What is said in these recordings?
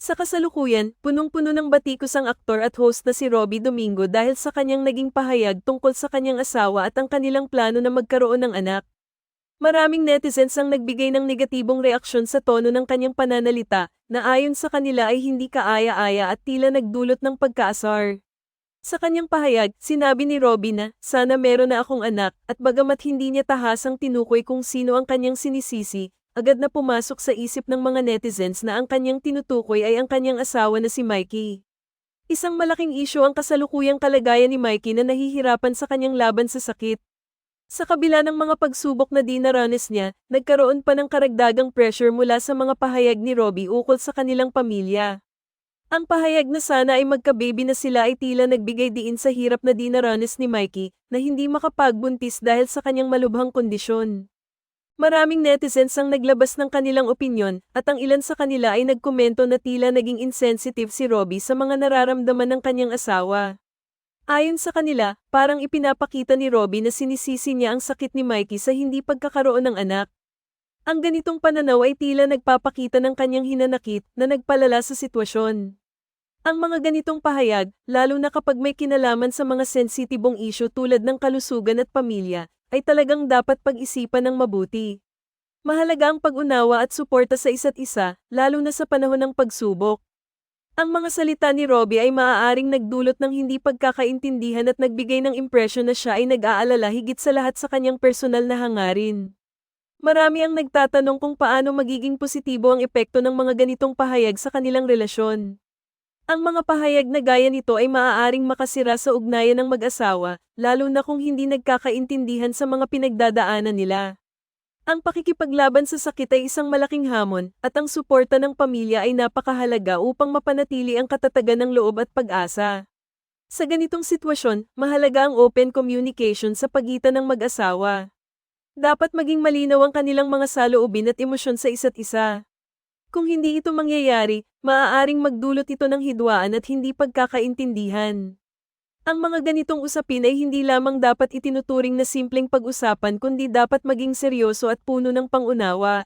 Sa kasalukuyan, punong-puno ng batikos ang aktor at host na si Robbie Domingo dahil sa kanyang naging pahayag tungkol sa kanyang asawa at ang kanilang plano na magkaroon ng anak. Maraming netizens ang nagbigay ng negatibong reaksyon sa tono ng kanyang pananalita, na ayon sa kanila ay hindi kaaya-aya at tila nagdulot ng pagkaasar. Sa kanyang pahayag, sinabi ni Robbie na, sana meron na akong anak, at bagamat hindi niya tahasang tinukoy kung sino ang kanyang sinisisi, agad na pumasok sa isip ng mga netizens na ang kanyang tinutukoy ay ang kanyang asawa na si Mikey. Isang malaking isyo ang kasalukuyang kalagayan ni Mikey na nahihirapan sa kanyang laban sa sakit. Sa kabila ng mga pagsubok na dinaranas niya, nagkaroon pa ng karagdagang pressure mula sa mga pahayag ni Robbie ukol sa kanilang pamilya. Ang pahayag na sana ay magka-baby na sila ay tila nagbigay diin sa hirap na dinaranas ni Mikey na hindi makapagbuntis dahil sa kanyang malubhang kondisyon. Maraming netizens ang naglabas ng kanilang opinyon at ang ilan sa kanila ay nagkomento na tila naging insensitive si Robbie sa mga nararamdaman ng kanyang asawa. Ayon sa kanila, parang ipinapakita ni Robbie na sinisisi niya ang sakit ni Mikey sa hindi pagkakaroon ng anak. Ang ganitong pananaw ay tila nagpapakita ng kanyang hinanakit na nagpalala sa sitwasyon. Ang mga ganitong pahayag, lalo na kapag may kinalaman sa mga sensitibong isyu tulad ng kalusugan at pamilya, ay talagang dapat pag-isipan ng mabuti. Mahalaga ang pag-unawa at suporta sa isa't isa, lalo na sa panahon ng pagsubok. Ang mga salita ni Robbie ay maaaring nagdulot ng hindi pagkakaintindihan at nagbigay ng impresyon na siya ay nag-aalala higit sa lahat sa kanyang personal na hangarin. Marami ang nagtatanong kung paano magiging positibo ang epekto ng mga ganitong pahayag sa kanilang relasyon. Ang mga pahayag na gaya nito ay maaaring makasira sa ugnayan ng mag-asawa, lalo na kung hindi nagkakaintindihan sa mga pinagdadaanan nila. Ang pakikipaglaban sa sakit ay isang malaking hamon, at ang suporta ng pamilya ay napakahalaga upang mapanatili ang katatagan ng loob at pag-asa. Sa ganitong sitwasyon, mahalaga ang open communication sa pagitan ng mag-asawa. Dapat maging malinaw ang kanilang mga saloobin at emosyon sa isa't isa. Kung hindi ito mangyayari, maaaring magdulot ito ng hidwaan at hindi pagkakaintindihan. Ang mga ganitong usapin ay hindi lamang dapat itinuturing na simpleng pag-usapan kundi dapat maging seryoso at puno ng pangunawa.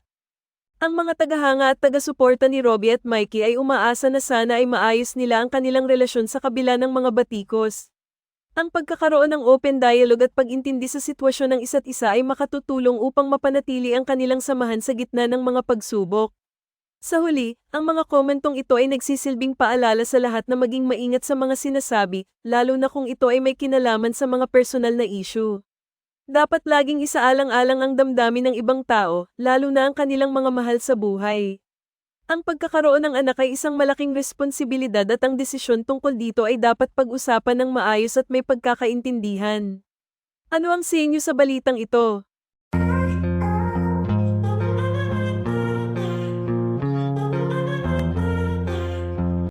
Ang mga tagahanga at taga-suporta ni Robbie at Mikey ay umaasa na sana ay maayos nila ang kanilang relasyon sa kabila ng mga batikos. Ang pagkakaroon ng open dialogue at pag-intindi sa sitwasyon ng isa't isa ay makatutulong upang mapanatili ang kanilang samahan sa gitna ng mga pagsubok. Sa huli, ang mga komentong ito ay nagsisilbing paalala sa lahat na maging maingat sa mga sinasabi, lalo na kung ito ay may kinalaman sa mga personal na issue. Dapat laging isaalang-alang ang damdamin ng ibang tao, lalo na ang kanilang mga mahal sa buhay. Ang pagkakaroon ng anak ay isang malaking responsibilidad at ang desisyon tungkol dito ay dapat pag-usapan ng maayos at may pagkakaintindihan. Ano ang sinyo sa balitang ito?